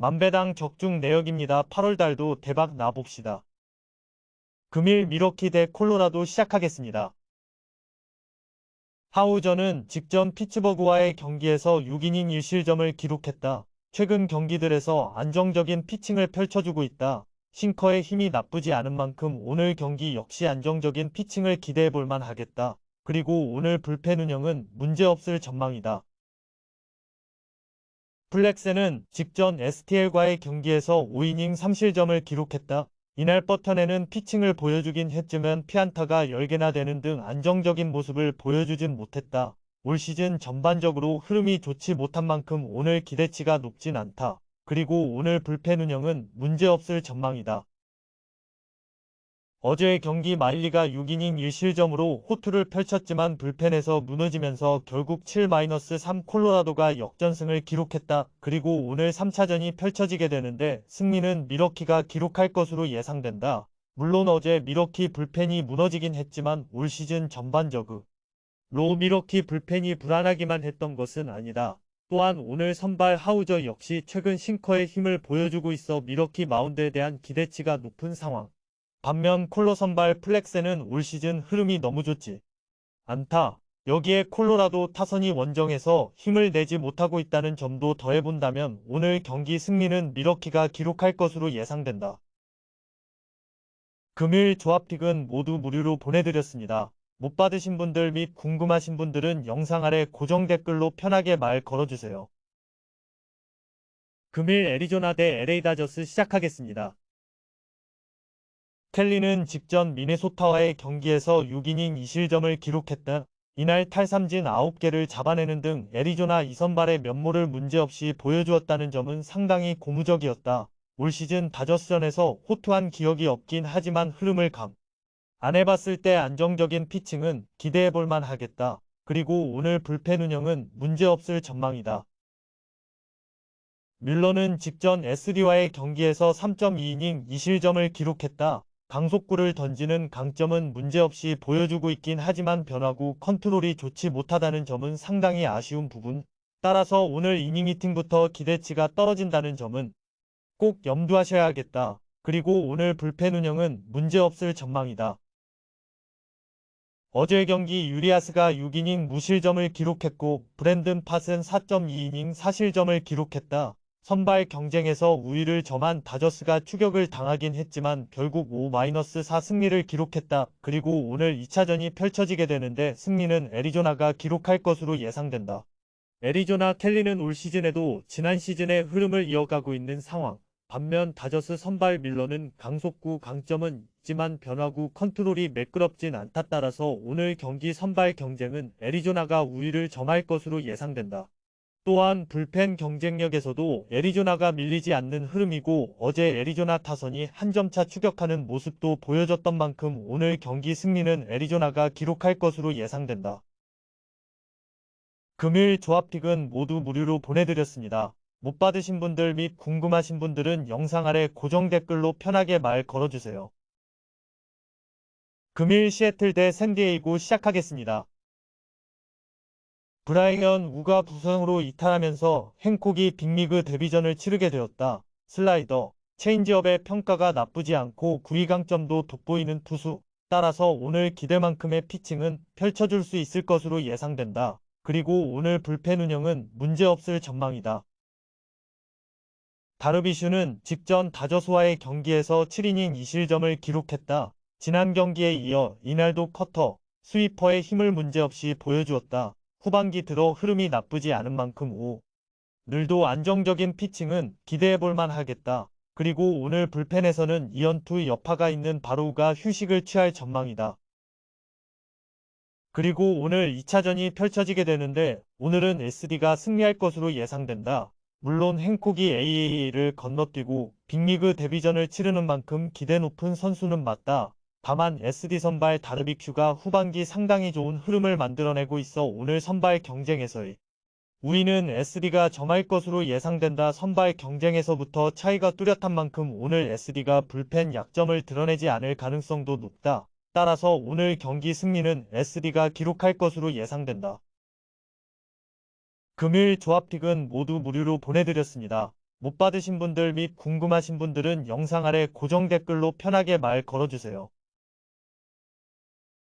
만배당 적중 내역입니다. 8월달도 대박 나봅시다. 금일 미러키 대 콜로라도 시작하겠습니다. 하우저는 직전 피츠버그와의 경기에서 6이닝 1실점을 기록했다. 최근 경기들에서 안정적인 피칭을 펼쳐주고 있다. 싱커의 힘이 나쁘지 않은 만큼 오늘 경기 역시 안정적인 피칭을 기대해 볼만 하겠다. 그리고 오늘 불펜 운영은 문제없을 전망이다. 플렉스는 직전 STL과의 경기에서 5이닝 3실점을 기록했다. 이날 버턴에는 피칭을 보여주긴 했지만 피안타가 10개나 되는 등 안정적인 모습을 보여주진 못했다. 올 시즌 전반적으로 흐름이 좋지 못한 만큼 오늘 기대치가 높진 않다. 그리고 오늘 불펜 운영은 문제없을 전망이다. 어제 경기 마일리가 6이닝 1실점으로 호투를 펼쳤지만 불펜에서 무너지면서 결국 7-3 콜로라도가 역전승을 기록했다. 그리고 오늘 3차전이 펼쳐지게 되는데 승리는 미러키가 기록할 것으로 예상된다. 물론 어제 미러키 불펜이 무너지긴 했지만 올 시즌 전반적으로 미러키 불펜이 불안하기만 했던 것은 아니다. 또한 오늘 선발 하우저 역시 최근 싱커의 힘을 보여주고 있어 미러키 마운드에 대한 기대치가 높은 상황. 반면 콜로 선발 플렉스는 올 시즌 흐름이 너무 좋지 않다. 여기에 콜로라도 타선이 원정에서 힘을 내지 못하고 있다는 점도 더해본다면 오늘 경기 승리는 미러키가 기록할 것으로 예상된다. 금일 조합픽은 모두 무료로 보내드렸습니다. 못 받으신 분들 및 궁금하신 분들은 영상 아래 고정 댓글로 편하게 말 걸어주세요. 금일 애리조나 대 LA 다저스 시작하겠습니다. 켈리는 직전 미네소타와의 경기에서 6이닝 2실점을 기록했다. 이날 탈삼진 9개를 잡아내는 등 애리조나 이선발의 면모를 문제없이 보여주었다는 점은 상당히 고무적이었다. 올 시즌 다저스전에서 호투한 기억이 없긴 하지만 흐름을 감. 안 해봤을 때 안정적인 피칭은 기대해볼만 하겠다. 그리고 오늘 불펜 운영은 문제없을 전망이다. 뮬러는 직전 S3와의 경기에서 3.2이닝 2실점을 기록했다. 강속구를 던지는 강점은 문제없이 보여주고 있긴 하지만 변화구 컨트롤이 좋지 못하다는 점은 상당히 아쉬운 부분. 따라서 오늘 이닝 미팅부터 기대치가 떨어진다는 점은 꼭 염두하셔야겠다. 그리고 오늘 불펜 운영은 문제없을 전망이다. 어제 경기 유리아스가 6이닝 무실점을 기록했고 브랜든 팟은 4.2이닝 4실점을 기록했다. 선발 경쟁에서 우위를 점한 다저스가 추격을 당하긴 했지만 결국 5-4 승리를 기록했다. 그리고 오늘 2차전이 펼쳐지게 되는데 승리는 애리조나가 기록할 것으로 예상된다. 애리조나 켈리는 올 시즌에도 지난 시즌의 흐름을 이어가고 있는 상황. 반면 다저스 선발 밀러는 강속구 강점은 있지만 변화구 컨트롤이 매끄럽진 않다 따라서 오늘 경기 선발 경쟁은 애리조나가 우위를 점할 것으로 예상된다. 또한 불펜 경쟁력에서도 애리조나가 밀리지 않는 흐름이고 어제 애리조나 타선이 한 점차 추격하는 모습도 보여줬던 만큼 오늘 경기 승리는 애리조나가 기록할 것으로 예상된다. 금일 조합픽은 모두 무료로 보내드렸습니다. 못 받으신 분들 및 궁금하신 분들은 영상 아래 고정 댓글로 편하게 말 걸어주세요. 금일 시애틀 대 샌디에이고 시작하겠습니다. 브라이언 우가 부상으로 이탈하면서 행콕이 빅리그 데뷔전을 치르게 되었다. 슬라이더, 체인지업의 평가가 나쁘지 않고 구위 강점도 돋보이는 투수. 따라서 오늘 기대만큼의 피칭은 펼쳐줄 수 있을 것으로 예상된다. 그리고 오늘 불펜 운영은 문제없을 전망이다. 다르비슈는 직전 다저스와의 경기에서 7이닝 2실점을 기록했다. 지난 경기에 이어 이날도 커터, 스위퍼의 힘을 문제없이 보여주었다. 후반기 들어 흐름이 나쁘지 않은 만큼 오. 늘도 안정적인 피칭은 기대해볼만 하겠다. 그리고 오늘 불펜에서는 이연투 여파가 있는 바로우가 휴식을 취할 전망이다. 그리고 오늘 2차전이 펼쳐지게 되는데 오늘은 SD가 승리할 것으로 예상된다. 물론 행콕이 AA를 건너뛰고 빅리그 데뷔전을 치르는 만큼 기대 높은 선수는 맞다. 다만 SD 선발 다르비큐가 후반기 상당히 좋은 흐름을 만들어내고 있어 오늘 선발 경쟁에서의 우위는 SD가 점할 것으로 예상된다. 선발 경쟁에서부터 차이가 뚜렷한 만큼 오늘 SD가 불펜 약점을 드러내지 않을 가능성도 높다. 따라서 오늘 경기 승리는 SD가 기록할 것으로 예상된다. 금일 조합픽은 모두 무료로 보내드렸습니다. 못 받으신 분들 및 궁금하신 분들은 영상 아래 고정 댓글로 편하게 말 걸어주세요.